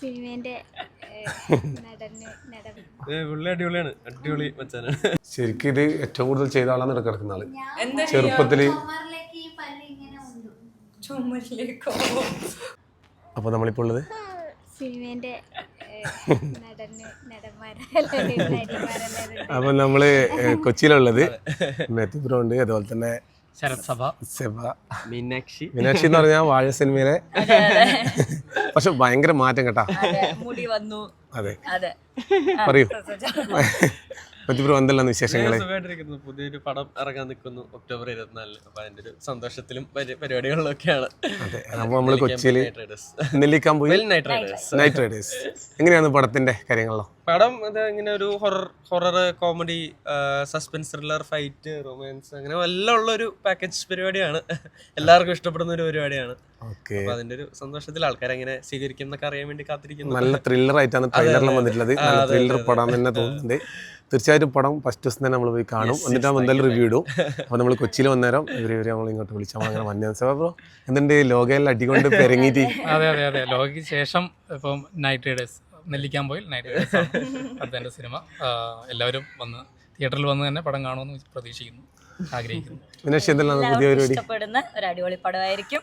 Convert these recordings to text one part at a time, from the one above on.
സിനിമേന്റെ അടിപൊളിയാണ്. അടിപൊളി മച്ചാനാണ് ശരിക്കും ഇത് ഏറ്റവും കൂടുതൽ ചെയ്ത ആളാണ് ഇവിടെ കിടക്കുന്ന ആൾ. ചെറുപ്പത്തിൽ അപ്പൊ നമ്മളിപ്പോ ഉള്ളത്? സിനിമേന്റെ അപ്പൊ നമ്മൾ കൊച്ചിയിലുള്ളത് മെത്തിപുരം ഉണ്ട് അതുപോലെ തന്നെ ശരത് സഭ. സെബ മീനാക്ഷി. മീനാക്ഷി എന്ന് പറഞ്ഞാൽ വാഴ സിനിമയിലെ. പക്ഷെ ഭയങ്കര മാറ്റം കേട്ടാ. മുടി വന്നു. അതെ. അതെ. പറയൂ. മെത്തിപുരം എന്തെല്ലാം വിശേഷങ്ങൾ സുഖമായിട്ടിരിക്കുന്നു പുതിയൊരു പടം ഇറങ്ങാൻ നിൽക്കുന്നു ഒക്ടോബർ ഇരുപത്തിനാലിന്. അപ്പൊ അതിന്റെ ഒരു സന്തോഷത്തിലും പരി- പരിപാടികളിലൊക്കെയാണ്. അതെ. അപ്പൊ നമ്മൾ നെല്ലിക്കാൻ പോയി നൈറ്റ് റൈഡേഴ്സ് നൈറ്റ് റൈഡേഴ്സ് എങ്ങനെയാണ് പടത്തിന്റെ കാര്യങ്ങളോ? പടം ഇത് ഇങ്ങനെ ഒരു horror horror comedy suspense thriller fight romance അങ്ങനെ എല്ലാം ഉള്ള ഒരു പാക്കേജ് പരിപാടിയാണ്. എല്ലാവർക്കും ഇഷ്ടപ്പെടുന്ന ഒരു പരിപാടിയാണ്. അപ്പൊ അതിന്റെ ഒരു സന്തോഷത്തിൽ ആൾക്കാർ എങ്ങനെ സ്വീകരിക്കും എന്നൊക്കെ അറിയാൻ വേണ്ടി കാത്തിരിക്കുന്നു. നല്ല ത്രില്ലർ ആയിട്ടാണ് ട്രെയിലറിലും വന്നിട്ടുള്ളത്. നല്ല ത്രില്ലർ പടം തന്നെ തോന്നുന്നുണ്ട്. തീർച്ചയായിട്ടും പടം ഫസ്റ്റ് ദിവസം തന്നെ നമ്മൾ പോയി കാണും. എന്നിട്ട് നമ്മൾ എന്തായാലും റിവ്യൂ ഇടും. അപ്പോൾ നമ്മൾ കൊച്ചിയിൽ വന്നേരം ഇവർ ഇവർ നമ്മൾ ഇങ്ങോട്ട് വിളിച്ചു നമ്മൾ അങ്ങനെ വന്നേ ബ്രോ എന്തുണ്ട്? ലോകയിൽ അടികൊണ്ട് പെരങ്ങിയിട്ട് അതെ അതെ അതെ. ലോകയ്ക്ക് ശേഷം ഇപ്പം നൈറ്റ് റൈഡേഴ്സ് നെല്ലിക്കാൻ പോയി നൈറ്റ് റൈഡേഴ്സ് അടുത്ത സിനിമ. എല്ലാവരും വന്ന് തിയേറ്ററിൽ വന്ന് തന്നെ പടം കാണുമെന്ന് പ്രതീക്ഷിക്കുന്നു ആഗ്രഹിക്കുന്നു. പുതിയ ഇഷ്ടപ്പെടുന്ന ഒരു അടിപൊളി പടമായിരിക്കും.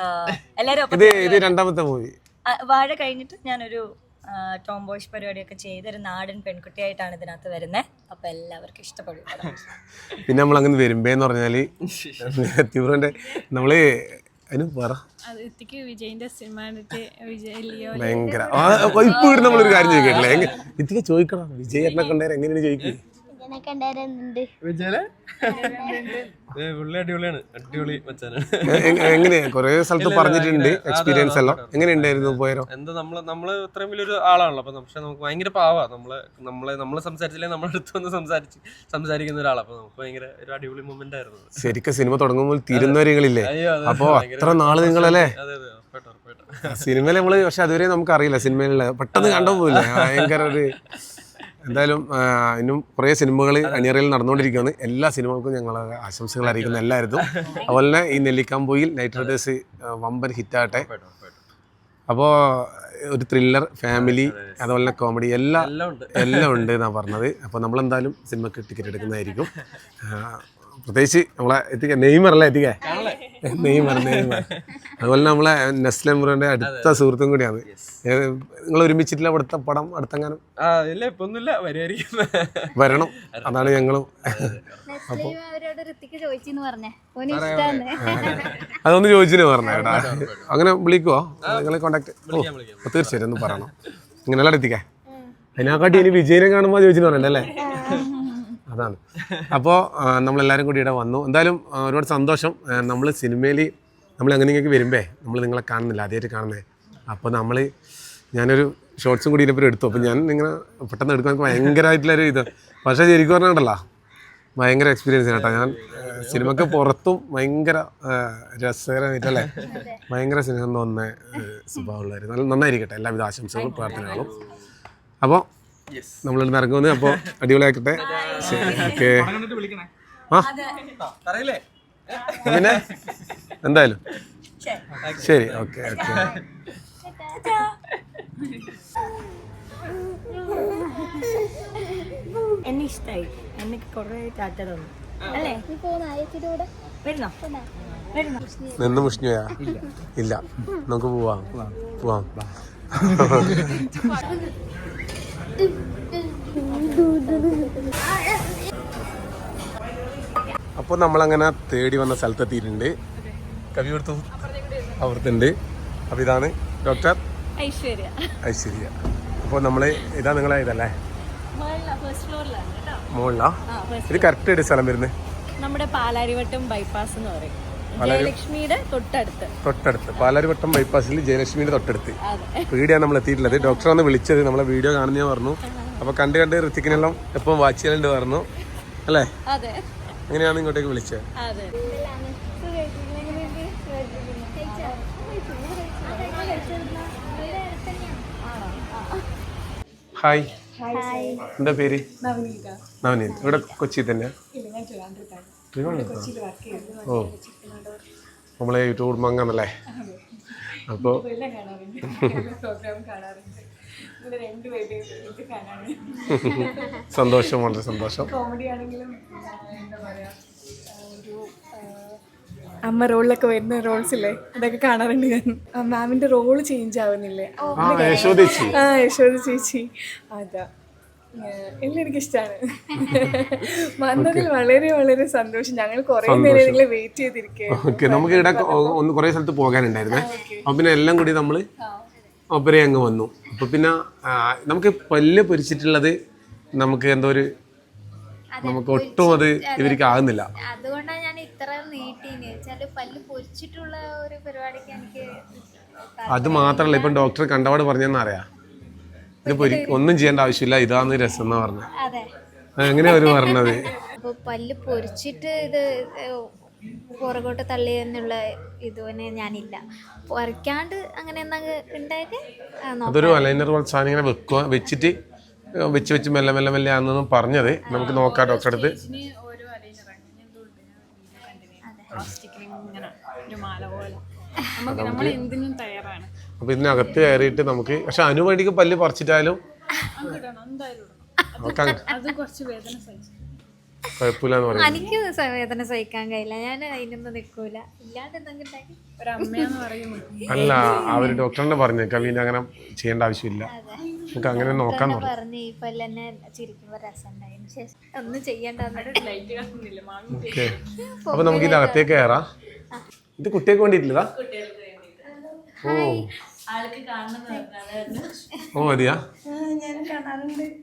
എല്ലാരും ഇത് ഇത് രണ്ടാമത്തെ മൂവി വാഴ കഴിഞ്ഞിട്ട് ഞാനൊരു ടോം ബോയ്സ് പരിപാടിയൊക്കെ ചെയ്ത ഒരു നാടൻ പെൺകുട്ടിയായിട്ടാണ് ഇതിനകത്ത് വരുന്നത് അപ്പൊ എല്ലാവർക്കും ഇഷ്ടപ്പെടും. പിന്നെ നമ്മൾ അങ്ങനെ വരുമ്പേന്ന് പറഞ്ഞാൽ തീവ്രന്റെ നമ്മൾ അതിന് പറ. അത് എത്തിക്ക് വിജയിന്റെ സിനിമ കണ്ടിട്ട് വിജയ് ലിയോ ഭയങ്കര. ഇപ്പൊ നമ്മളൊരു കാര്യം ചോദിക്കട്ടെ ഇത്തിക്ക് ചോദിക്കണം. വിജയ് എന്നെ കൊണ്ടേരം എങ്ങനെയാണ് ചോദിക്കുക എങ്ങനെയാ കൊറേ സ്ഥലത്ത് പറഞ്ഞിട്ടുണ്ട് എക്സ്പീരിയൻസ് എല്ലാം. എങ്ങനെ ഉണ്ടായിരുന്നു പോയരോ എന്താ നമ്മൾ നമ്മൾ ഇത്രയും വലിയൊരു ആളാണല്ലോ അപ്പൊ പക്ഷെ നമുക്ക് ഭയങ്കര പാവാ. നമ്മൾ നമ്മളെ നമ്മൾ സംസാരിച്ചില്ലേ നമ്മളെ അടുത്ത് വന്ന് സംസാരിച്ച് സംസാരിക്കുന്ന ഒരാളാണ് അപ്പൊ നമുക്ക് ഭയങ്കര ഒരു അടിപൊളി മൊമെന്റ് ആയിരുന്നു. ശരിക്കും സിനിമ തുടങ്ങുമ്പോൾ തീരുന്നവരികളില്ലേ? അപ്പൊ അത്ര നാൾ നിങ്ങളല്ലേ? സിനിമയിൽ നമ്മൾ പക്ഷെ അതുവരെ നമുക്ക് അറിയില്ല സിനിമയിലുള്ള പെട്ടെന്ന് കണ്ടു പോയില്ലേ ഭയങ്കര ഒരു എന്തായാലും ഇന്നും കുറേ സിനിമകൾ അണിയറയിൽ നടന്നുകൊണ്ടിരിക്കുകയാണ്. എല്ലാ സിനിമകൾക്കും ഞങ്ങൾ ആശംസകൾ അറിയിക്കുന്ന എല്ലാവരും അതുപോലെ തന്നെ ഈ നെല്ലിക്കാമ്പോയിൽ നൈറ്റ് റൈഡേഴ്സ് വമ്പൻ ഹിറ്റാകട്ടെ. അപ്പോൾ ഒരു ത്രില്ലർ ഫാമിലി അതുപോലെ തന്നെ കോമഡി എല്ലാം എല്ലാം ഉണ്ട്. എന്നാണ് പറഞ്ഞത്. അപ്പോൾ നമ്മളെന്തായാലും സിനിമക്ക് ടിക്കറ്റ് എടുക്കുന്നതായിരിക്കും. പ്രത്യേകിച്ച് നമ്മളെ എത്തിക്ക നെയ്മർ അല്ലേ എത്തിക്ക നെയ്മർ നെയ്മർ. അതുപോലെ നമ്മളെ നെസ്ലെ മുറിന്റെ അടുത്ത സുഹൃത്തും കൂടിയാണ്. നിങ്ങൾ ഒരുമിച്ചിട്ടില്ല അടുത്ത പടം അടുത്തെങ്ങാനും? വരണം. അതാണ് ഞങ്ങളും. അപ്പൊ അതൊന്ന് ചോദിച്ചിന് പറഞ്ഞ കേട്ടാ. അങ്ങനെ വിളിക്കുവോ? നിങ്ങളെ കോണ്ടാക്ട് തീർച്ചയായിട്ടും ഒന്ന് പറയണം. ഇങ്ങനെ എത്തിക്കാൻ അതിനെക്കാട്ടി ഇനി വിജയനെ കാണുമ്പോൾ ചോദിച്ചു പറഞ്ഞല്ലേ അതാണ്. അപ്പോൾ നമ്മളെല്ലാവരും കൂടി ഇവിടെ വന്നു. എന്തായാലും ഒരുപാട് സന്തോഷം. നമ്മൾ സിനിമയിൽ നമ്മൾ അങ്ങനെ ഇങ്ങനെ വരുമ്പേ നമ്മൾ നിങ്ങളെ കാണുന്നില്ല ആദ്യമായിട്ട് കാണുന്നേ. അപ്പോൾ നമ്മൾ ഞാനൊരു ഷോർട്സും കൂടി ഇതിപ്പോൾ എടുത്തു. അപ്പോൾ ഞാൻ ഇങ്ങനെ പെട്ടെന്ന് എടുക്കാൻ ഭയങ്കരമായിട്ടുള്ളൊരു ഇത്. പക്ഷേ ശരിക്കും പറഞ്ഞാൽ ഭയങ്കര എക്സ്പീരിയൻസ് കേട്ടോ. ഞാൻ സിനിമയ്ക്ക് പുറത്തും ഭയങ്കര രസകരമായിട്ടല്ലേ ഭയങ്കര സ്നേഹം തോന്നുന്ന സ്വഭാവമുള്ളവർ നല്ല നന്നായിരിക്കട്ടെ. എല്ലാവിധ ആശംസകളും പ്രാർത്ഥനകളും. അപ്പോൾ നമ്മളിവിടെ ഇറങ്ങുന്നത് അപ്പോൾ അടിപൊളിയാക്കട്ടെ. ഓക്കെ. ആ. പിന്നെ? എന്തായാലും? ശരി. Okay okay. എന്നെ ഇഷ്ടമായി എനിക്ക് കുറെ ടാറ്റ തന്നു അല്ലേ? വരുന്നോ? നിന്ന് മുഷിഞ്ഞോയാ ഇല്ല. നമുക്ക് പോവാം. പോവാം. അപ്പോൾ നമ്മളങ്ങനെ തേടി വന്ന സ്ഥലത്തെത്തിയിട്ടുണ്ട്. കവി കൊടുത്തു അവർത്തുണ്ട് അപ്പോൾ ഇതാണ് ഡോക്ടർ ഐശ്വര്യ. ഐശ്വര്യ. അപ്പോൾ നമ്മൾ ഇതാ നിങ്ങളെ ഇതല്ലേ? മുകളിലാ ഇത് കറക്റ്റ് ആയിട്ട് സ്ഥലം വരുന്നത് നമ്മുടെ പാലാരിവട്ടം ബൈപ്പാസ് എന്ന് പറയും. ജയലക്ഷ്മിയുടെ തൊട്ടടുത്ത്. തൊട്ടടുത്ത്. പാലാരിവട്ടം ബൈപ്പാസിൽ ജയലക്ഷ്മിയുടെ തൊട്ടടുത്ത്. വീഡിയോയാണ് നമ്മൾ എത്തിയിട്ടുള്ളത് ഡോക്ടർ വന്ന് വിളിച്ചത്. നമ്മളെ വീഡിയോ കാണുന്ന പറഞ്ഞു. അപ്പോൾ കണ്ട് കണ്ട് ഋത്തിക്കിനെല്ലാം എപ്പം വാച്ച് ചെയ്യലുണ്ട് പറഞ്ഞു. അല്ലേ? അതെ. അങ്ങനെയാണ് ഇങ്ങോട്ടേക്ക് വിളിച്ചത് അതെ. ഹായ് എന്താ പേര്? നവനീത്. ഇവിടെ കൊച്ചി തന്നെ? ഓ. നമ്മളെ യൂട്യൂബ് കുടുംബം കുടുംബാംഗമല്ലേ അപ്പോൾ സന്തോഷം വളരെ സന്തോഷം. കോമഡി ആണെങ്കിലും എന്താ പറയാ ഒരു അമ്മ റോളിലൊക്കെ വരുന്ന റോൾസ് ഇല്ലേ? അതൊക്കെ കാണാറുണ്ട് ഞാൻ. മാമിന്റെ റോൾ ചേഞ്ച് ആവുന്നില്ലേ? ആ യശോദ ചേച്ചി. അതാ. എല്ലാം എനിക്കിഷ്ടമാണ് വന്നതിൽ വളരെ വളരെ സന്തോഷം. ഞങ്ങൾ കുറേ നേരം നിങ്ങളെ വെയിറ്റ് ചെയ്തിരിക്കുക ഓക്കെ നമുക്ക് ഇവിടെ ഒന്ന് കുറേ സ്ഥലത്ത് പോകാനുണ്ടായിരുന്നേ. അപ്പൊ പിന്നെ എല്ലാം കൂടി നമ്മൾ ഒപ്പരെ അങ്ങ് വന്നു. അപ്പോൾ പിന്നെ നമുക്ക് പല്ല് പൊരിച്ചിട്ടുള്ളത് നമുക്ക് എന്തോ ഒരു നമുക്ക് ഒട്ടും അത് ഇവർക്ക് ആകുന്നില്ല. അതുകൊണ്ടാണ് ഞാൻ ഇത്ര നീട്ടിന് പല്ല് പൊരിച്ചിട്ടുള്ള ഒരു പരിപാടിക്ക് എനിക്ക് അത് മാത്രല്ല ഇപ്പം ഡോക്ടർ കണ്ടപാട് പറഞ്ഞെന്ന് അറിയാം? ഇത് പൊരി ഒന്നും ചെയ്യേണ്ട ആവശ്യമില്ല ഇതാന്ന് രസം എന്ന് പറഞ്ഞത് അങ്ങനെ അവർ പറഞ്ഞത്? അപ്പൊ പല്ല് പൊരിച്ചിട്ട് ഇത് പുറകോട്ട് തള്ളി എന്നുള്ള ഇതുവനെ ഞാനില്ല. വരയ്ക്കാണ്ട് അങ്ങനെ എന്നാ ഉണ്ടായത്? ആ, നോക്കാം. അതൊരു അലൈനർ പോലെ സാധനം ഇങ്ങനെ വെക്കുക വെച്ചിട്ട് വെച്ച് വെച്ച് മെല്ലെ മെല്ലെ മെല്ലെ ആണെന്നും പറഞ്ഞത്. നമുക്ക് നോക്കാം ഡോക്ടറെ അടുത്ത്. അപ്പൊ അലൈനറാണ് പ്ലാസ്റ്റിക്കിൽ ഇങ്ങനെ ഒരു മാല പോലെ. നമുക്ക് നമ്മൾ എന്തിനും തയ്യാറാണ്. അപ്പോൾ ഇതിനകത്ത് കയറിയിട്ട് നമുക്ക് പക്ഷെ അനുവേണ്ടിക്ക് പല്ല് പറിച്ചിട്ടായാലും അത് കുറച്ച് വേദന സഹിച്ചു എനിക്ക് വേദന സഹിക്കാൻ കഴിയില്ല. ഞാൻ അതിനൊന്നും നിൽക്കൂല. ഇല്ലാണ്ട് അല്ല അവർ ഡോക്ടറിനെ പറഞ്ഞു കവിന് അങ്ങനെ ചെയ്യേണ്ട ആവശ്യമില്ല. നമുക്ക് അങ്ങനെ നോക്കാൻ പറഞ്ഞു അപ്പൊ ചിരിക്കുമ്പോ ഒന്നും ചെയ്യണ്ട നമുക്ക് ഇതിനകത്തേക്ക് കയറാം. ഇത് കുട്ടിയൊക്കെ വേണ്ടിട്ടില്ലതാ ഓ. ഓ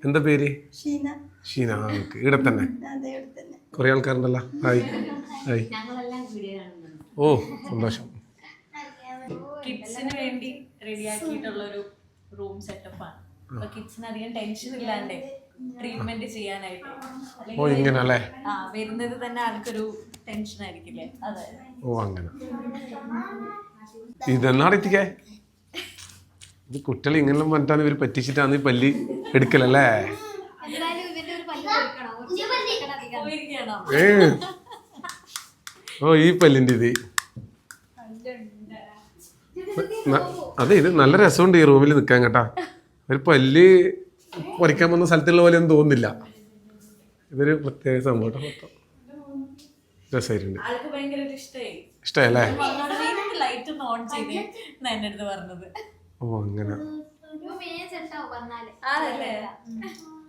എന്താ പേര്? ഷീന. ഷീന ഓക്കെ. ഇവിടെ തന്നെ. കുറേ ആൾക്കാരുണ്ടല്ലോ. ഹായ്. ഹായ്. ഓ സന്തോഷം. കിഡ്സിന് വേണ്ടി റെഡിയാക്കിയിട്ടുള്ള ഒരു റൂം സെറ്റപ്പാണ്. അപ്പൊ കിഡ്സിന് അധികം ടെൻഷൻ ഇല്ലാണ്ട് ട്രീറ്റ്മെന്റ് ചെയ്യാനായിട്ട്. ഓ ഇങ്ങനെ അല്ലേ ആ വരുന്നത് തന്നെ ആൾക്കൊരു ടെൻഷൻ ആയിരിക്കില്ലേ? അതെ. ഓ അങ്ങനെ. ഇതെന്നാണ് എത്തിക്കേ ഇത് കുട്ടികൾ ഇങ്ങനെ പറഞ്ഞിട്ടാണ് ഇവർ പറ്റിച്ചിട്ടാണ് ഈ പല്ലി എടുക്കലല്ലേ എന്തായാലും ഇവന്റെ ഒരു പല്ല് പൊരിക്കണം കുറച്ച് പൊരിക്കണം അധികം. പോയിരിക്കുകയാണോ ഏ. ഓ ഈ പല്ലിന്റെ ഇത്. അതെ ഇത് നല്ല രസമുണ്ട് ഈ റൂമിൽ നിൽക്കാൻ കേട്ടാ. ഒരു പല്ല് പറിക്കാൻ വന്ന സ്ഥലത്തുള്ള പോലെ ഒന്നും തോന്നുന്നില്ല. ഇതൊരു പ്രത്യേക സംഭവം മൊത്തം രസമായിട്ടുണ്ട്. പറഞ്ഞത് ഓ അങ്ങനെ.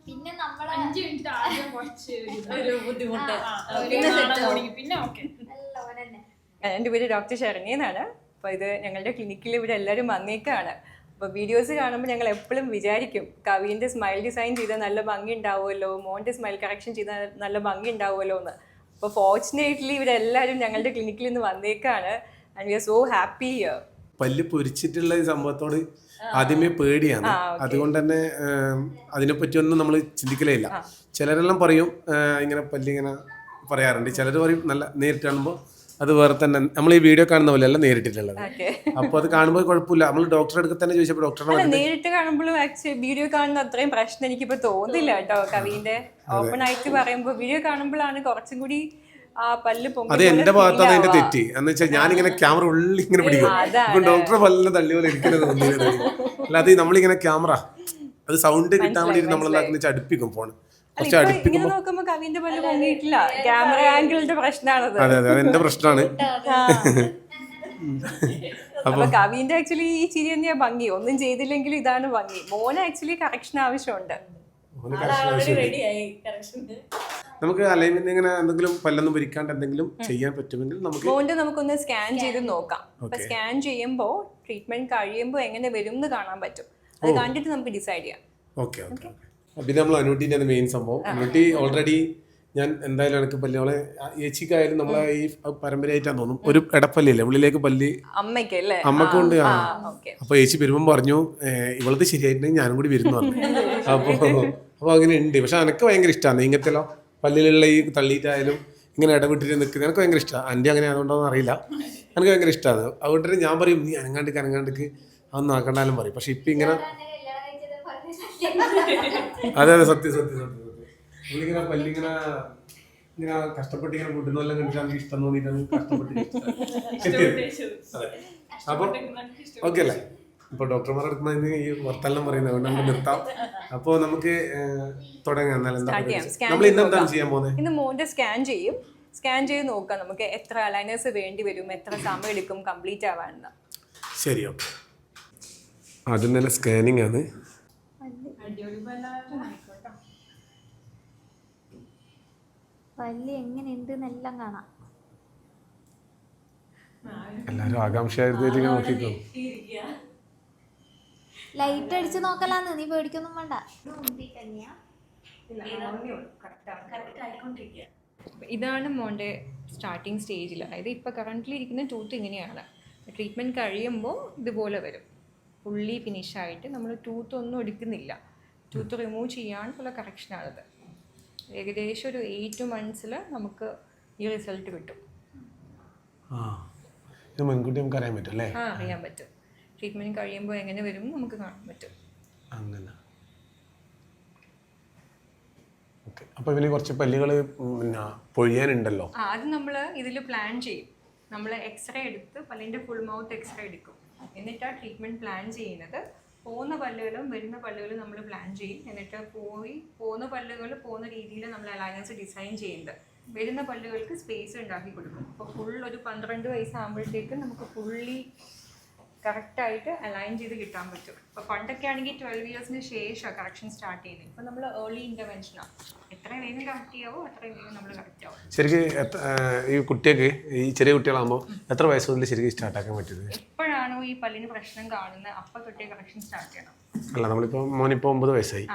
പിന്നെ നമ്മളെ അഞ്ച് മിനിറ്റ് ആദ്യം കുറച്ച് ഒരു ബുദ്ധിമുട്ട്. പിന്നെ സെറ്റ് പിന്നെ ഓക്കെ. എന്റെ പേര് ഡോക്ടർ ശരണി എന്നാണ്. അപ്പോൾ ഇത് ഞങ്ങളുടെ ക്ലിനിക്കിൽ ഇവിടെ എല്ലാവരും വന്നേക്കാണ്. അപ്പോൾ വീഡിയോസ് കാണുമ്പോൾ ഞങ്ങൾ എപ്പോഴും വിചാരിക്കും കവിന്റെ സ്മൈൽ ഡിസൈൻ ചെയ്താൽ നല്ല ഭംഗി ഉണ്ടാവുമല്ലോ മോന്റെ സ്മൈൽ കറക്ഷൻ ചെയ്താൽ നല്ല ഭംഗി ഉണ്ടാവുമല്ലോ എന്ന്. അപ്പോൾ ഫോർച്ചുനേറ്റ്ലി ഇവരെല്ലാവരും ഞങ്ങളുടെ ക്ലിനിക്കിൽ നിന്ന് വന്നേക്കാണ്. And we are so happy പല്ല് പൊരിച്ചിട്ടുള്ള ഈ സംഭവത്തോട് ആദ്യമേ പേടിയാണ്. അതുകൊണ്ട് തന്നെ അതിനെപ്പറ്റി ഒന്നും നമ്മൾ ചിന്തിക്കലേ ഇല്ല ചിലരെല്ലാം പറയും ഇങ്ങനെ പല്ലിങ്ങനെ പറയാറുണ്ട്. ചിലർ പറയും നല്ല നേരിട്ട് കാണുമ്പോൾ അത് വേറെ തന്നെ. നമ്മൾ ഈ വീഡിയോ കാണുന്ന പോലെ അല്ല നേരിട്ടിട്ടുള്ളത്. അപ്പൊ അത് കാണുമ്പോൾ കുഴപ്പമില്ല. നമ്മൾ ഡോക്ടറെ അടുത്ത് തന്നെ ചോദിച്ചപ്പോൾ ഡോക്ടറെ നേരിട്ട് കാണുമ്പോഴും ആക്ച്വലി വീഡിയോ കാണുന്ന അത്രയും പ്രശ്നം എനിക്കിപ്പോ തോന്നില്ല കേട്ടോ കവിന്റെ ഓപ്പൺ ആയിട്ട് പറയുമ്പോൾ വീഡിയോ കാണുമ്പോഴാണ് കുറച്ചും കൂടി അത് എന്റെ ഭാഗത്താണ് അതിന്റെ തെറ്റി. എന്ന് വെച്ചാൽ ഞാനിങ്ങനെ ക്യാമറ ഉള്ളിൽ ഇങ്ങനെ പിടിക്കും. ഇപ്പം ഡോക്ടറെ പല്ലിനെ തള്ളി പോലെ ഇരിക്കുന്നത് തോന്നിയത്. അല്ലാതെ നമ്മളിങ്ങനെ ക്യാമറ അത് സൗണ്ട് കിട്ടാൻ വേണ്ടി നമ്മളെല്ലാം വെച്ചാൽ അടുപ്പിക്കും ഫോൺ കുറച്ച് ഇങ്ങനെ അടുപ്പിക്കുമ്പോൾ നോക്കുമ്പോ പൊങ്ങിയിട്ടില്ല. ക്യാമറ ആംഗിളിന്റെ പ്രശ്നമാണത് അതെ അതെ. അത് എന്റെ പ്രശ്നമാണ് അപ്പൊ കവിന്റെ ആക്ച്വലി ഈ ചിരി തന്നെയാ ഭംഗി. ഒന്നും ചെയ്തില്ലെങ്കിലും ഇതാണ് ഭംഗി. മോന് ആക്ച്വലി കറക്ഷൻ ആവശ്യമുണ്ട്. നമുക്ക് അലൈൻമെന്റ് ഇങ്ങനെ എന്തെങ്കിലും പല്ലൊന്നും പിരിക്കാണ്ട് എന്തെങ്കിലും ചെയ്യാൻ പറ്റുമെങ്കിൽ നമുക്ക് മോന്റെ നമുക്കൊന്ന് സ്കാൻ ചെയ്ത് നോക്കാം. അപ്പൊ സ്കാൻ ചെയ്യുമ്പോൾ ട്രീറ്റ്മെന്റ് കഴിയുമ്പോൾ എങ്ങനെ വരും എന്ന് കാണാൻ പറ്റും. അത് കണ്ടിട്ട് നമുക്ക് ഡിസൈഡ് ചെയ്യാം. ഓക്കെ ഓക്കെ പിന്നെ നമ്മൾ അനുട്ടിന്റെ മെയിൻ സംഭവം. അനുട്ടി ഓൾറെഡി ഞാൻ എന്തായാലും എനിക്ക് പല്ല് നമ്മളെ ഏച്ചിക്കായാലും നമ്മളെ ഈ പരമ്പരയായിട്ടാന്ന് തോന്നും. ഒരു ഇടപ്പല്ലില്ലേ ഉള്ളിലേക്ക് പല്ലി അമ്മക്കൊണ്ട് അപ്പൊ ചേച്ചി വരുമ്പം പറഞ്ഞു "ഏഹ്, ഇവളത് ശരിയായിട്ടുണ്ടെങ്കിൽ ഞാനും കൂടി വരുന്നു പറഞ്ഞു അപ്പൊ അപ്പൊ അങ്ങനെ ഉണ്ട്. പക്ഷെ എനിക്ക് ഭയങ്കര ഇഷ്ടമാണ് ഇങ്ങനത്തെല്ലോ പല്ലിലുള്ള ഈ തള്ളിയിട്ടായാലും ഇങ്ങനെ ഇടവിട്ടിട്ട് നിൽക്കുന്നത് എനിക്ക് ഭയങ്കര ഇഷ്ടമാണ് അന്റെ അങ്ങനെ ആയതുകൊണ്ടോന്ന് അറിയില്ല. എനിക്ക് ഭയങ്കര ഇഷ്ടമാണ് അതുകൊണ്ട് ഞാൻ പറയും നീ അനങ്ങാണ്ടിക്ക് അനങ്ങാണ്ടിക്ക് അതൊന്നും ആക്കണ്ടാലും പറയും. പക്ഷെ ഇപ്പം ഇങ്ങനെ അതെ അതെ സത്യം സത്യം സത്യം പല്ലിങ്ങനെ ഇങ്ങനെ കഷ്ടപ്പെട്ട് ഇങ്ങനെ കൂട്ടുന്നതെല്ലാം കണ്ടിട്ട് എനിക്ക് ഇഷ്ടം തോന്നിയിട്ടാണ് കഷ്ടപ്പെട്ട്. അതെ. അപ്പം ഓക്കെ അല്ലേ? ഇപ്പോൾ ഡോക്ടർമാർ അടുത്തുനിന്ന് ഈ വർത്തമാനം പറയുന്നത് അതുകൊണ്ട് നമുക്ക് നിർത്താം. അപ്പോൾ നമുക്ക് തുടങ്ങാം എന്താ നമ്മൾ ഇന്ന് എന്താണ്. ചെയ്യാൻ പോകുന്നത്? ഇന്ന് മോന്റെ സ്കാൻ ചെയ്യും. സ്കാൻ ചെയ്ത് നോക്കാം നമുക്ക് എത്ര അലൈനേഴ്സ് വേണ്ടി വരും എത്ര സമയം എടുക്കും കംപ്ലീറ്റ് ആവാനെന്ന്. ശരി ഓക്കെ. ആദ്യം തന്നെ സ്കാനിങ് ആണ്. പല്ല് എങ്ങനെയുണ്ട് എന്നെല്ലാം കാണാം. എല്ലാവരും ആകാംക്ഷയായിട്ട് നോക്കിക്കോ. ലൈറ്റ് അടിച്ച് നോക്കലാന്ന് നീ പേടിക്കൊന്നും വേണ്ട. ഇതാണ് മോന്റെ സ്റ്റാർട്ടിങ് സ്റ്റേജിൽ അതായത് ഇപ്പോൾ കറന്റ്ലി ഇരിക്കുന്ന ടൂത്ത് ഇങ്ങനെയാണ്. ട്രീറ്റ്മെന്റ് കഴിയുമ്പോൾ ഇതുപോലെ വരും. ഫുള്ളി ഫിനിഷായിട്ട് നമ്മൾ ടൂത്ത് ഒന്നും എടുക്കുന്നില്ല. ടൂത്ത് റിമൂവ് ചെയ്യാനുള്ള കറക്ഷനാണിത് ഏകദേശം ഒരു എയ്റ്റ് മന്ത്സിൽ നമുക്ക് ഈ റിസൾട്ട് കിട്ടും. ആ ഇത് മുൻകൂട്ടി നമുക്ക് അറിയാൻ പറ്റും അല്ലേ? ആ അറിയാൻ പറ്റും. ട്രീറ്റ്മെന്റ് കഴിയുമ്പോൾ എങ്ങനെ വരും നമുക്ക് കാണാൻ പറ്റും. അങ്ങനെ. അപ്പോൾ ഇവന് കുറച്ച് പല്ലുകൾ പിന്നെ പൊഴിയാനുണ്ടല്ലോ? ആ അത് നമ്മൾ ഇതിൽ പ്ലാൻ ചെയ്യും. നമ്മൾ എക്സ്റേ എടുത്ത് പല്ലിന്റെ ഫുൾ മൗത്ത് എക്സ്റേ എടുക്കും. എന്നിട്ടാണ് ട്രീറ്റ്മെന്റ് പ്ലാൻ ചെയ്യുന്നത് പോകുന്ന പല്ലുകളും വരുന്ന പല്ലുകളും നമ്മൾ പ്ലാൻ ചെയ്യും. എന്നിട്ട് പോയി പോകുന്ന പല്ലുകൾ പോകുന്ന രീതിയിൽ നമ്മൾ അലയൻസ് ഡിസൈൻ ചെയ്യുന്നത്. വരുന്ന പല്ലുകൾക്ക് സ്പേസ് ഉണ്ടാക്കി കൊടുക്കും. അപ്പോൾ ഫുൾ ഒരു പന്ത്രണ്ട് വയസ്സാകുമ്പോഴത്തേക്ക് നമുക്ക് ഫുള്ളി കറക്റ്റായിട്ട് അലൈൻ ചെയ്ത് കിട്ടാൻ പറ്റും. അപ്പോൾ പണ്ടൊക്കെ ആണെങ്കിൽ ട്വൽവ് ഇയേഴ്സിന് ശേഷമാണ് കറക്ഷൻ സ്റ്റാർട്ട് ചെയ്യുന്നത് ഇപ്പോൾ നമ്മൾ ഏർലി ഇന്റർവെൻഷനാണ് എത്ര വേഗം കറക്റ്റ് ചെയ്യാവോ അത്രയും വേഗം നമ്മൾ കറക്റ്റ് ആവും? ശരിക്കും ഈ കുട്ടിയൊക്കെ ഈ ചെറിയ കുട്ടികളാകുമ്പോൾ എത്ര വയസ്സ് മുതൽ ശരിക്കും സ്റ്റാർട്ടാക്കാൻ പറ്റുന്നത് എപ്പോഴാണോ ഈ പല്ലിന് പ്രശ്നം കാണുന്നത് അപ്പോൾ തൊട്ടേ കറക്ഷൻ സ്റ്റാർട്ട് ചെയ്യണം. അല്ല നമ്മളിപ്പോൾ മോനിപ്പോൾ ഒമ്പത് വയസ്സായി.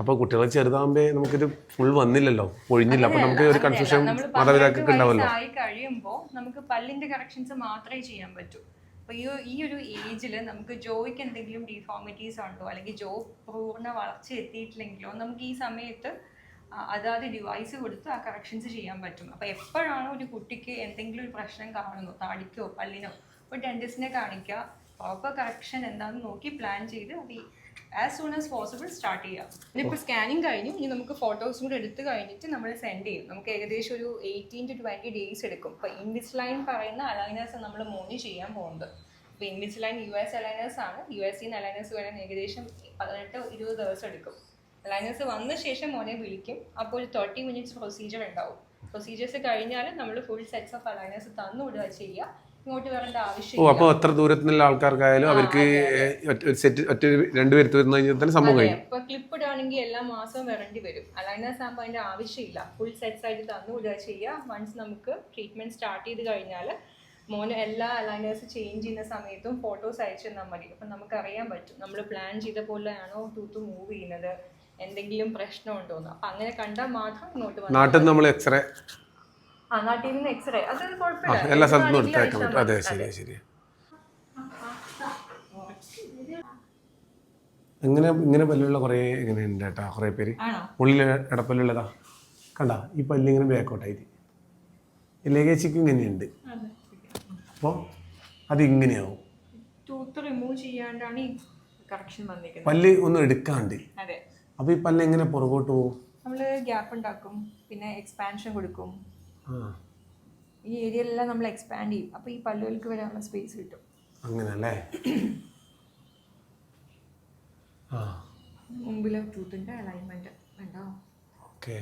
അപ്പോൾ കുട്ടികൾ ചെറുതാകുമ്പോൾ നമുക്കിത് ഫുൾ വന്നില്ലല്ലോ ഒഴിഞ്ഞില്ല. അപ്പോൾ നമുക്ക് ഒരു കൺഫ്യൂഷൻ മാതാപിതാക്കൾക്ക് ഉണ്ടാവുമല്ലോ ആയി കഴിയുമ്പോൾ നമുക്ക് പല്ലിന്റെ കറക്ഷൻസ് മാത്രമേ ചെയ്യാൻ പറ്റൂ. അപ്പോൾ ഈ ഈ ഒരു ഏജിൽ നമുക്ക് ജോയ്ക്ക് എന്തെങ്കിലും ഡിഫോമിറ്റീസ് ഉണ്ടോ? അല്ലെങ്കിൽ ജോ പൂർണ വളർച്ച എത്തിയിട്ടില്ലെങ്കിലോ? നമുക്ക് ഈ സമയത്ത് അതാത് ഡിവൈസ് കൊടുത്ത് ആ കറക്ഷൻസ് ചെയ്യാൻ പറ്റും. അപ്പോൾ എപ്പോഴാണോ ഒരു കുട്ടിക്ക് എന്തെങ്കിലും ഒരു പ്രശ്നം കാണുന്നു? താടിക്കോ പല്ലിനോ? അപ്പോൾ ഡെന്റിസ്റ്റിനെ കാണിക്കുക പ്രോപ്പർ കറക്ഷൻ എന്താണെന്ന് നോക്കി പ്ലാൻ ചെയ്ത് അത് as soon as possible start ചെയ്യാം. ഇതിപ്പോൾ സ്കാനിങ് കഴിഞ്ഞു. ഇനി നമുക്ക് ഫോട്ടോസും കൂടെ എടുത്ത് കഴിഞ്ഞിട്ട് നമ്മൾ സെൻഡ് ചെയ്യും. നമുക്ക് ഏകദേശം ഒരു എയ്റ്റീൻ ടു ട്വന്റി ഡേയ്സ് എടുക്കും. ഇപ്പോൾ ഇൻവിസ്ലൈൻ പറയുന്ന അലൈനേഴ്സ് നമ്മൾ മോണി ചെയ്യാൻ പോകുന്നത്. ഇപ്പോൾ ഇൻവിസ്ലൈൻ യു എസ് അലൈനേഴ്സ് ആണ്. യു എസ് സിന്ന് അലൈനേഴ്സ് വരാൻ ഏകദേശം പതിനെട്ട് ഇരുപത് ദിവസം എടുക്കും. അലൈനേഴ്സ് വന്ന ശേഷം മോനെ വിളിക്കും. അപ്പോൾ ഒരു തേർട്ടി മിനിറ്റ്സ് പ്രൊസീജിയർ ഉണ്ടാവും. പ്രൊസീജിയേഴ്സ് കഴിഞ്ഞാൽ നമ്മൾ ഫുൾ സെറ്റ്സ് ഓഫ് അലൈനേഴ്സ് തന്നു വിടുക ചെയ്യുക. ഓ അപ്പൊ അപ്പോൾ എത്ര ദൂരത്തുനിന്നുള്ള ആൾക്കാർക്കായാലും അവർക്ക് ഒരു സെറ്റ് ഒറ്റ രണ്ട് പേര് തീർന്നു കഴിഞ്ഞാൽ തന്നെ സംഭവം കഴിഞ്ഞു ഇപ്പൊ ക്ലിപ്പ് ഇടുകയാണെങ്കിൽ എല്ലാ മാസവും വരേണ്ടി വരും. അലൈനർ ആകുമ്പോൾ അതിന്റെ ആവശ്യമില്ല. ഫുൾ സെറ്റ്സ് ആയിട്ട് തന്നു വിടുക ചെയ്യുക. വൺസ് നമുക്ക് ട്രീറ്റ്മെന്റ് സ്റ്റാർട്ട് ചെയ്ത് കഴിഞ്ഞാൽ മോന് എല്ലാ അലൈനേഴ്സ് ചേഞ്ച് ചെയ്യുന്ന സമയത്തും ഫോട്ടോസ് അയച്ചു തന്നാൽ മതി. അപ്പം നമുക്ക് അറിയാൻ പറ്റും. നമ്മൾ പ്ലാൻ ചെയ്ത പോലെയാണോ ടൂത്ത് മൂവ് ചെയ്യുന്നത്? എന്തെങ്കിലും പ്രശ്നമുണ്ടോ എന്ന് അപ്പം അങ്ങനെ കണ്ടാൽ മാത്രം ഇങ്ങോട്ട് നാട്ടിൽ നമ്മൾ എക്സ്റേ നാട്ടിൽ നിന്ന് എക്സ്റേ അത് ആ കുഴപ്പമില്ല എല്ലാ സ്ഥലത്തും എടുത്തേക്കാൻ പറ്റും അതെ ശരി. ശരി ഇങ്ങനെ ഇങ്ങനെ പല്ലുള്ള കുറേ ഇങ്ങനെ ഉണ്ട് കേട്ടോ കുറേ പേര്. ഉള്ളിൽ ഇടപ്പല്ലുള്ളതാ കണ്ട ഈ പല്ലിങ്ങനെ ബാക്കോട്ടായിട്ട് ലേഖേച്ചിക്കും ഇങ്ങനെയുണ്ട്. അപ്പോൾ അത് ഇങ്ങനെയാവും. ടൂത്ത് റിമൂവ് ചെയ്യാണ്ടാണ് ഈ കറക്ഷൻ വന്നിരിക്കുന്നത്. പല്ല് ഒന്നും എടുക്കാണ്ട്. അതെ. അപ്പോൾ ഈ പല്ല് എങ്ങനെ പുറകോട്ട് പോകും? നമ്മൾ ഗ്യാപ്പ് ഉണ്ടാക്കും പിന്നെ എക്സ്പാൻഷൻ കൊടുക്കും. ഈ ഏരിയയിലെല്ലാം നമ്മൾ എക്സ്പാൻഡ് ചെയ്യും. അപ്പോൾ ഈ പല്ലുകൾക്ക് വരാനുള്ള സ്പേസ് കിട്ടും. അങ്ങനെ അല്ലേ ആ. മുമ്പിലെ ടൂത്തിന്റെ അലൈൻമെന്റ് വേണ്ടോ ഓക്കെ.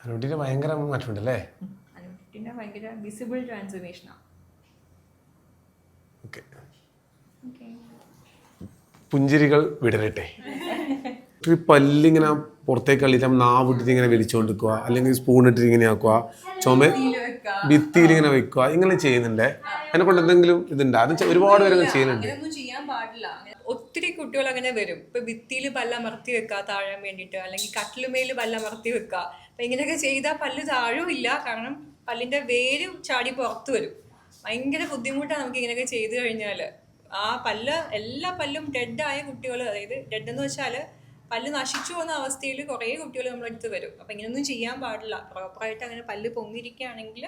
അനുട്ടിന്റെ ഭയങ്കര മാറ്റമുണ്ടല്ലേ? അനുട്ടിന്റെ ഭയങ്കര വിസിബിൾ ട്രാൻസ്ഫർമേഷനാണ് ഓക്കെ. പുഞ്ചിരികൾ വിടരട്ടെ. പല്ലിങ്ങനെ പുറത്തേക്ക് കളിച്ച് നാവിട്ടിട്ട് ഇങ്ങനെ വലിച്ചുകൊണ്ടിരിക്കുക അല്ലെങ്കിൽ സ്പൂൺ ഇട്ടിട്ട് ഇങ്ങനെ ആക്കുക ചുമ ഭിത്തിയിൽ ഇങ്ങനെ വെക്കുക ഇങ്ങനെ ചെയ്യുന്നുണ്ട്. എന്നെ കൊണ്ട് എന്തെങ്കിലും ഇതുണ്ട്. അത് ഒരുപാട് പേര് ചെയ്യുന്നുണ്ട്. ഒത്തിരി കുട്ടികൾ അങ്ങനെ വരും. ഇപ്പൊ ഭിത്തിയിൽ പല്ലമർത്തി വെക്കുക താഴാൻ വേണ്ടിയിട്ട് അല്ലെങ്കിൽ കട്ടിലുമേൽ പല്ലമർത്തി വെക്കുക. അപ്പൊ ഇങ്ങനെയൊക്കെ ചെയ്താൽ പല്ല് താഴുമില്ല കാരണം പല്ലിന്റെ വേര് ചാടി പുറത്ത് വരും. ഭയങ്കര ബുദ്ധിമുട്ടാണ് നമുക്ക് ഇങ്ങനെയൊക്കെ ചെയ്തു കഴിഞ്ഞാൽ. ആ പല്ല് എല്ലാ പല്ലും ഡെഡ് ആയ കുട്ടികൾ അതായത് ഡെഡ് എന്ന് വെച്ചാൽ പല്ല് നശിച്ചു പോകുന്ന അവസ്ഥയിൽ കുറേ കുട്ടികൾ നമ്മളെടുത്ത് വരും. അപ്പം ഇങ്ങനെയൊന്നും ചെയ്യാൻ പാടില്ല. പ്രോപ്പറായിട്ട് അങ്ങനെ പല്ല് പൊങ്ങിയിരിക്കുകയാണെങ്കിൽ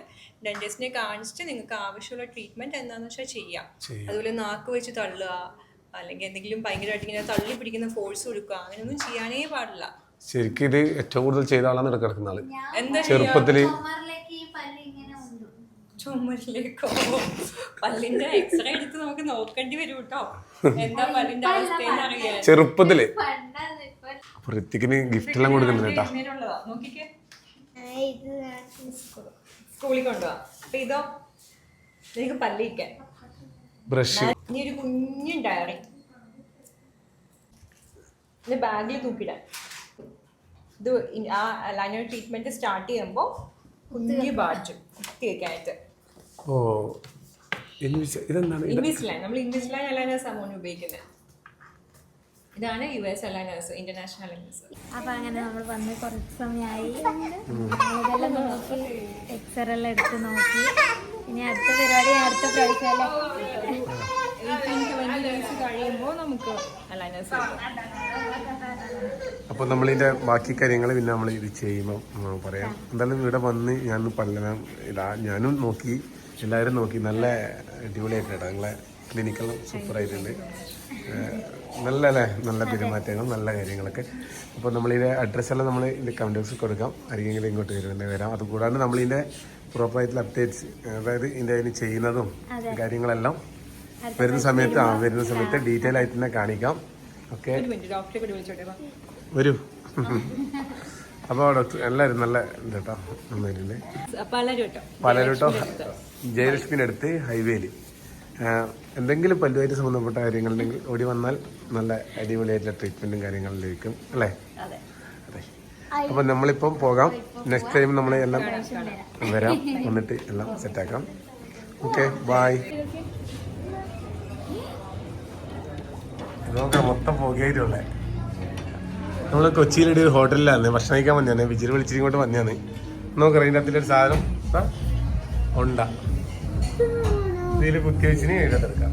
ഡെന്റിസ്റ്റിനെ കാണിച്ചിട്ട് നിങ്ങൾക്ക് ആവശ്യമുള്ള ട്രീറ്റ്മെന്റ് എന്താണെന്ന് വെച്ചാൽ ചെയ്യാം. അതുപോലെ നാക്ക് വെച്ച് തള്ളുക അല്ലെങ്കിൽ എന്തെങ്കിലും ഭയങ്കരമായിട്ട് ഇങ്ങനെ തള്ളി പിടിക്കുന്ന ഫോഴ്സ് കൊടുക്കുക അങ്ങനെയൊന്നും ചെയ്യാനേ പാടില്ല. ശരിക്കും ഇത് ഏറ്റവും കൂടുതൽ ചെയ്ത ആളാണ് കിടക്കുന്ന ആൾ എന്താ ചെറുപ്പത്തിൽ ചുമരിലേക്ക് ഈ പല്ല് ഇങ്ങനെ ഉണ്ട്? ചുമരിലേക്കോ? പല്ലിന്റെ എക്സ്റേ എടുത്ത് നമുക്ക് നോക്കേണ്ടി വരും കേട്ടോ. എന്താ പല്ലിന്റെ അവസ്ഥയെന്ന് അറിയാൻ. ചെറുപ്പത്തിൽ അപ്പൊ ഋത്തിക്കിന് ഗിഫ്റ്റ് എല്ലാം കൊടുക്കുന്നുണ്ട് കേട്ടാ നോക്കിക്കേ. ഇത് സ്കൂളിൽ കൊണ്ടുപോവാ അപ്പൊ ഇതോ? നിനക്ക് പല്ലിക്കാൻ ബ്രഷ്. ഇനി ഒരു കുഞ്ഞു ഡയറി. ഇത് ബാഗിൽ തൂക്കിടാൻ. ഇത് ആ ലൈനർ ട്രീറ്റ്മെന്റ് സ്റ്റാർട്ട് ചെയ്യുമ്പോൾ കുഞ്ഞു ബാഡ്ജ് കുത്തി വെക്കാനായിട്ട് ഓ ഇംഗ്ലീഷ് ഇതെന്താണ്? ഇംഗ്ലീഷ് ലൈൻ നമ്മൾ ഇംഗ്ലീഷ് ലൈൻ അല്ല മോനെ ഉപയോഗിക്കുന്നത് ഇതാണ് U S aligners international aligners അപ്പൊ അങ്ങനെ നമ്മൾ വന്ന് കുറച്ച് സമയമായി എക്സറെല്ലാം നോക്കി എക്സ്റേ എല്ലാം എടുത്ത് നോക്കി. ഇനി അടുത്ത പരിപാടി അടുത്ത പ്രാവശ്യം അല്ലേ? കഴിയുമ്പോൾ നമുക്ക് അപ്പോൾ നമ്മളിതിന്റെ ബാക്കി കാര്യങ്ങൾ പിന്നെ നമ്മൾ ഇത് ചെയ്യുമ്പോൾ പറയാം. എന്തായാലും ഇവിടെ വന്ന് ഞാൻ പല്ലനം ഇതാ ഞാനും നോക്കി എല്ലാവരും നോക്കി. നല്ല അടിപൊളിയായിട്ട് കേട്ടോ നിങ്ങളെ ക്ലിനിക്കെല്ലാം സൂപ്പറായിട്ടുണ്ട് നല്ല അല്ലേ നല്ല പെരുമാറ്റങ്ങൾ നല്ല കാര്യങ്ങളൊക്കെ. അപ്പോൾ നമ്മളിതിന്റെ അഡ്രസ്സെല്ലാം നമ്മൾ ഇതിന്റെ കമന്റ് ബോക്സിൽ കൊടുക്കാം. ആരെങ്കിലും ഇങ്ങോട്ട് വരുന്നുണ്ട് വരാം. അതുകൂടാണ്ട് നമ്മളിതിന്റെ പ്രോപ്പറായിട്ടുള്ള അപ്ഡേറ്റ്സ് അതായത് ഇതിന്റെ അതിന് ചെയ്യുന്നതും കാര്യങ്ങളെല്ലാം വരുന്ന സമയത്ത് ആ വരുന്ന സമയത്ത് ഡീറ്റെയിൽ ആയിട്ട് തന്നെ കാണിക്കാം. ഓക്കെ. വരൂ. അപ്പോൾ ഡോക്ടർ എല്ലാവരും നല്ല ഇത് കേട്ടോ. നന്നായിട്ടുണ്ട്. പലരും കേട്ടോ. പലരോട്ടോ ജയലക്ഷ്മിന്റെ അടുത്ത്. ഹൈവേയിൽ എന്തെങ്കിലും പല്ലുമായിട്ട് സംബന്ധപ്പെട്ട കാര്യങ്ങളുണ്ടെങ്കിൽ ഓടി വന്നാൽ നല്ല അടിപൊളിയായിട്ടുള്ള ട്രീറ്റ്മെന്റും കാര്യങ്ങളിലേക്കും അല്ലേ? അതെ. അപ്പൊ നമ്മളിപ്പോ പോകാം. നെക്സ്റ്റ് ടൈം നമ്മളെ എല്ലാം വരാം. വന്നിട്ട് എല്ലാം സെറ്റ് ആക്കാം. ഓക്കെ ബായ് നോക്കാം മൊത്തം പോകുകയായിട്ടുള്ളേ നമ്മൾ കൊച്ചിയിലൊരു ഒരു ഹോട്ടലിലാണ് ഭക്ഷണം കഴിക്കാൻ വന്നതാണ്. വിജിൽ വിളിച്ചിട്ട് ഇങ്ങോട്ട് വന്നതാണ്. നോക്കാം അതിന്റെ ഒരു സാധനം ഉണ്ട. ഇതിൽ കുത്തി വെച്ചിന് എഴുതെടുക്കാം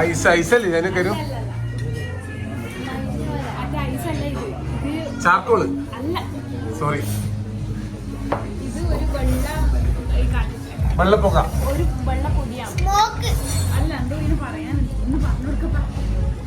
ഐസ് ഐസല്ലേ ഇതിനൊക്കെ ഒരു? ചാക്കോൾ. സോറി വെള്ളപ്പൊക്ക. ഒരു അല്ല ഒന്ന് പറഞ്ഞു കൊടുക്കപ്പാ